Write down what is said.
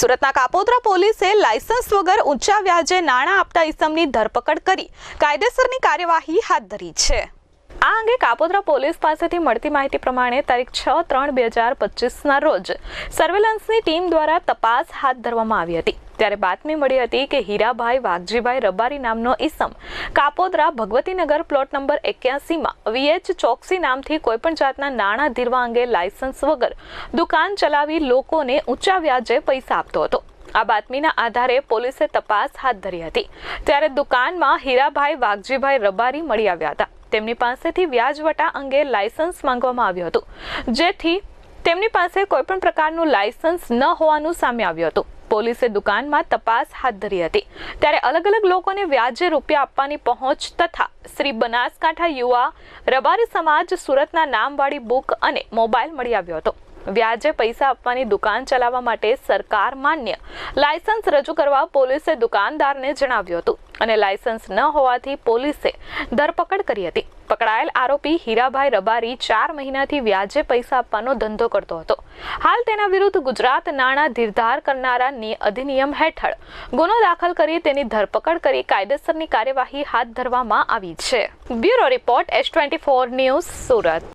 સુરતના કાપોદ્રા પોલીસે લાયસન્સ વગર ઊંચા વ્યાજે નાણાં આપતા ઇસમની ધરપકડ કરી. કાયદેસરની કાર્યવાહી હાથ ધરી છે. આ અંગે કાપોદ્રા પોલીસ પાસેથી મળતી માહિતી પ્રમાણે તારીખ છ ત્રણ બે હજાર પચીસના રોજ સર્વેલન્સની ટીમ દ્વારા તપાસ હાથ ધરવામાં આવી હતી. ત્યારે બાતમી મળી હતી કે હીરાભાઈ વાઘજીભાઈ રબારી નામનો ઈસમ કાપોદ્રા ભગવતીનગર પ્લોટ નંબર એક્યાસીમાં વીએચ ચોકસી નામથી કોઈપણ જાતના નાણાં ધીરવા અંગે લાયસન્સ વગર દુકાન ચલાવી લોકોને ઊંચા વ્યાજે પૈસા આપતો હતો. આ બાતમીના આધારે પોલીસે તપાસ હાથ ધરી હતી. ત્યારે દુકાનમાં હીરાભાઈ વાઘજીભાઈ રબારી મળી આવ્યા હતા. તેમની પાસેથી વ્યાજવટા અંગે લાયસન્સ માંગવામાં આવ્યું હતું. જેથી તેમની પાસે કોઈપણ પ્રકારનું લાયસન્સ ન હોવાનું સામે આવ્યું હતું. પોલીસે દુકાનમાં તપાસ હાથ ધરી હતી. ત્યારે અલગ અલગ લોકોને વ્યાજે રૂપિયા આપવાની પહોંચ તથા શ્રી બનાસકાંઠા યુવા રબારી સમાજ સુરતના નામવાળી બુક અને મોબાઈલ મળી આવ્યો હતો. વ્યાજે પૈસા આપવાની દુકાન ચલાવવા માટે સરકાર માન્ય. લાયસન્સ રજૂ કરવા પોલીસે દુકાનદારને જણાવ્યું હતું અને લાયસન્સ ન હોવાથી પોલીસે ધરપકડ કરી હતી. પકડાયેલ આરોપી હીરાભાઈ રબારી ચાર મહિનાથી વ્યાજે પૈસા આપવાનો ધંધો કરતો હતો. હાલ તેના વિરુદ્ધ ગુજરાત નાણાં ધીરધાર કરનારા અધિનિયમ હેઠળ ગુનો દાખલ કરી તેની ધરપકડ કરી કાયદેસરની કાર્યવાહી હાથ ધરવામાં આવી છે. Bureau report S twenty four news Surat.